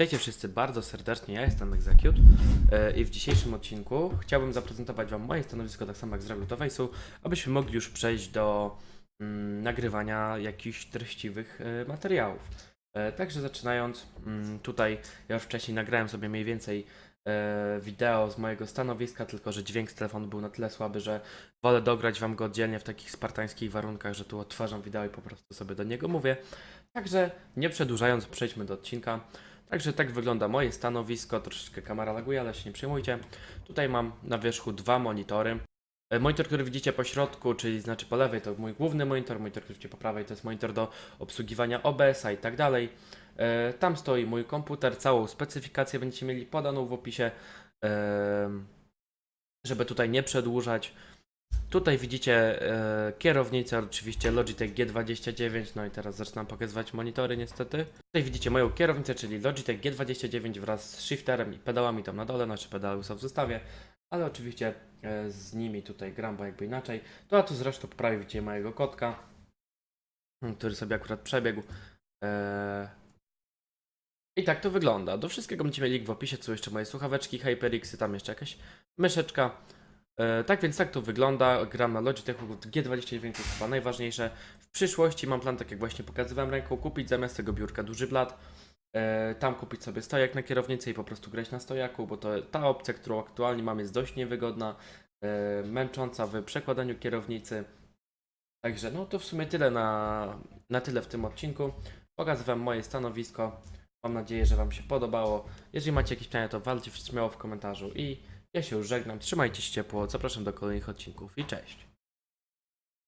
Witajcie wszyscy bardzo serdecznie, ja jestem Execute i w dzisiejszym odcinku chciałbym zaprezentować Wam moje stanowisko, tak samo jak z Ragutowace'u, abyśmy mogli już przejść do mm, nagrywania jakichś treściwych e, materiałów. E, także zaczynając, mm, tutaj ja już wcześniej nagrałem sobie mniej więcej e, wideo z mojego stanowiska, tylko że dźwięk z telefonu był na tyle słaby, że wolę dograć Wam go oddzielnie w takich spartańskich warunkach, że tu odtwarzam wideo i po prostu sobie do niego mówię. Także nie przedłużając, przejdźmy do odcinka. Także tak wygląda moje stanowisko. Troszeczkę kamera laguje, ale się nie przejmujcie. Tutaj mam na wierzchu dwa monitory. E, Monitor, który widzicie po środku, czyli znaczy po lewej, to mój główny monitor. Monitor, który widzicie po prawej, to jest monitor do obsługiwania OBS-a i tak dalej. E, Tam stoi mój komputer. Całą specyfikację będziecie mieli podaną w opisie, em, żeby tutaj nie przedłużać. Tutaj widzicie e, kierownicę, oczywiście Logitech G29, no i teraz zaczynam pokazywać monitory niestety. Tutaj widzicie moją kierownicę, czyli Logitech G29 wraz z shifterem i pedałami tam na dole, nasze pedały są w zestawie, ale oczywiście e, z nimi tutaj gram, bo jakby inaczej. To a tu zresztą po prawej widzicie mojego kotka, który sobie akurat przebiegł. E, I tak to wygląda. Do wszystkiego będziecie mieli link w opisie, co jeszcze moje słuchaweczki, HyperXy, tam jeszcze jakaś myszeczka. E, tak więc tak to wygląda. Gram na Logitechu G29 to chyba najważniejsze. W przyszłości mam plan, tak jak właśnie pokazywałem ręką, kupić zamiast tego biurka duży blat. E, tam kupić sobie stojak na kierownicy i po prostu grać na stojaku, bo to ta opcja, którą aktualnie mam jest dość niewygodna, e, męcząca w przekładaniu kierownicy. Także no to w sumie tyle na, na tyle w tym odcinku. Pokazywałem moje stanowisko. Mam nadzieję, że Wam się podobało. Jeżeli macie jakieś pytania, to walcie śmiało w komentarzu i ja się już żegnam. Trzymajcie się ciepło. Zapraszam do kolejnych odcinków i cześć.